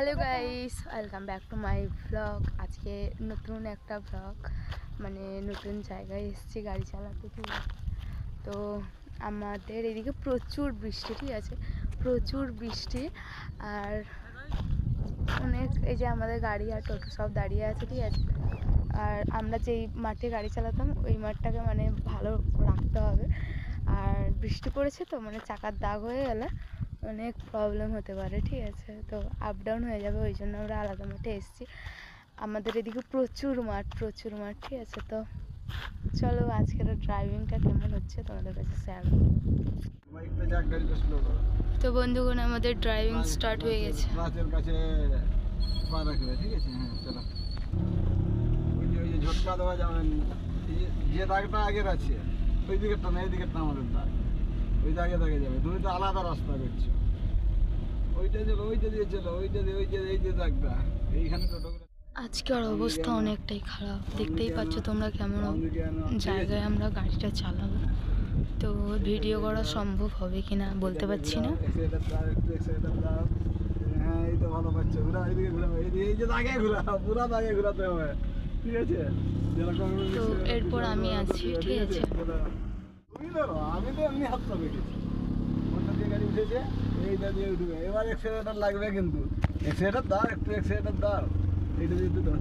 Hello guys welcome back to my blog আজকে নতুন একটা ব্লগ মানে নতুন জায়গায় এসেছি গাড়ি চালাতে ঠিক আছে তো আমাদের এদিকে প্রচুর বৃষ্টি, ঠিক আছে? প্রচুর বৃষ্টি। আর অনেক, এই যে আমাদের গাড়ি আর টোটো সব দাঁড়িয়ে আছে, ঠিক আছে? আর আমরা যেই মাঠে গাড়ি চালাতাম, ওই মাঠটাকে মানে ভালো রাখতে হবে। আর বৃষ্টি পড়েছে তো মানে চাকার দাগ হয়ে গেলে। অনেক প্রবলেম হতে পারে, ঠিক আছে? তো আপ ডাউন হয়ে যাবে, ওই জন্য আমরা আলাদা মাঠে এসেছি। আমাদের এদিকে প্রচুর মাঠ প্রচুর মাঠ, ঠিক আছে? তো চলো, আজকের ড্রাইভিংটা কেমন হচ্ছে তোমাদের কাছে শেয়ার তো বন্ধুগণ, আমাদের ড্রাইভিং স্টার্ট হয়ে গেছে। ঠিক আছে হ্যাঁ চলো ঝটকা দেওয়া যাবে না। এই যে- যে দাগটা আগের আছে, ওই দিকেরটা না, এই দিকেরটা আমাদের দাগ। ওই দাগে দাগে যাবে। তুমি তো আলাদা রাস্তা করছ ওইটা চলো ওইটা দিয়ে চলো ওইটা দিয়ে ওই যে এই যে দাগটা এইখানে টোটো আজকের অবস্থা অনেকটাই খারাপ। দেখতেই পাচ্ছ তোমরা কেমন জায়গায় আমরা গাড়িটা চালাবো। তো ভিডিও করা সম্ভব হবে কিনা বলতে পারছি না। হ্যাঁ এই তো ভালো পাচ্ছো। ঘুরাও এইদিকে এইদিকে এই যে দাগে ঘুরাও পুরো দাগে ঘুরাতে হবে। ঠিক আছে? তো এরপর আমি আছি, ঠিক আছে? তুমি ধরো আমি তো এমনি হাত পাবে গেছি কোনটা দিয়ে গাড়ি উঠেছে এইটা দিয়ে উঠবে। এবার এক্সেলেটার লাগবে কিন্তু। এক্সেলেটার দাও একটু এক্সেলেটার দাও এইটা দিয়ে একটু ধর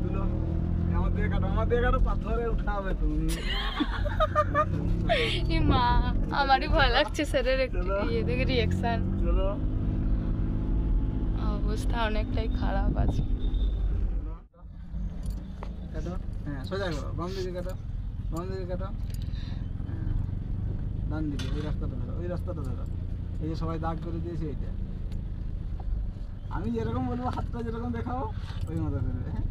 কাটো দিয়ে কাটো পাথরে উঠাবে তুমি। মা আমারই ভয় লাগছে স্যারের একটু চলো। ইয়ে দেখে রিয়াকশান চলো। অবস্থা অনেকটাই খারাপ আছে কাটো। হ্যাঁ সোজা করো। বাম দিকে কাটো। বাম দিকে কাটো। ডান দিকে ওই রাস্তাটা ধরো, ওই রাস্তাটা ধরো। এই যে সবাই দাগ করে দিয়েছে এইটা। আমি যেরকম বলব, হাতটা যেরকম ওই মতো হ্যাঁ?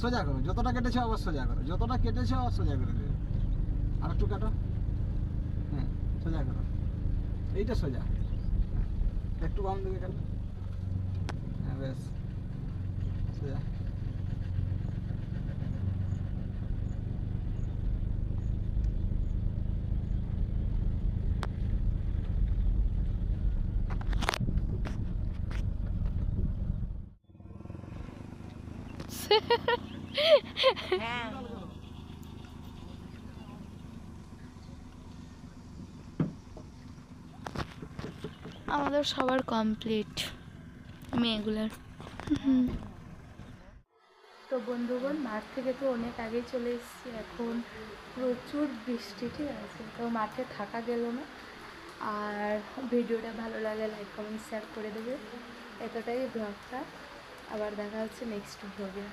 সোজা করো, যতটা কেটেছে আবার সোজা করো। যতটা কেটেছে আবার সোজা করে দেবে। আর একটু কাটো। হ্যাঁ সোজা করো। এইটা সোজা। একটু বাম দিকে কাটো। হ্যাঁ বেশ সোজা আমাদের সবার কমপ্লিট মেয়েগুলার। তো বন্ধুগণ, মাঠ থেকে তো অনেক আগেই চলে এসেছি, এখন প্রচুর বৃষ্টি, ঠিক আছে? তো মাঠে থাকা গেল না। আর ভিডিওটা ভালো লাগে লাইক কমেন্ট শেয়ার করে দেবে। এতটাই ব্লগটা আবার দেখা হচ্ছে নেক্সট ব্লগে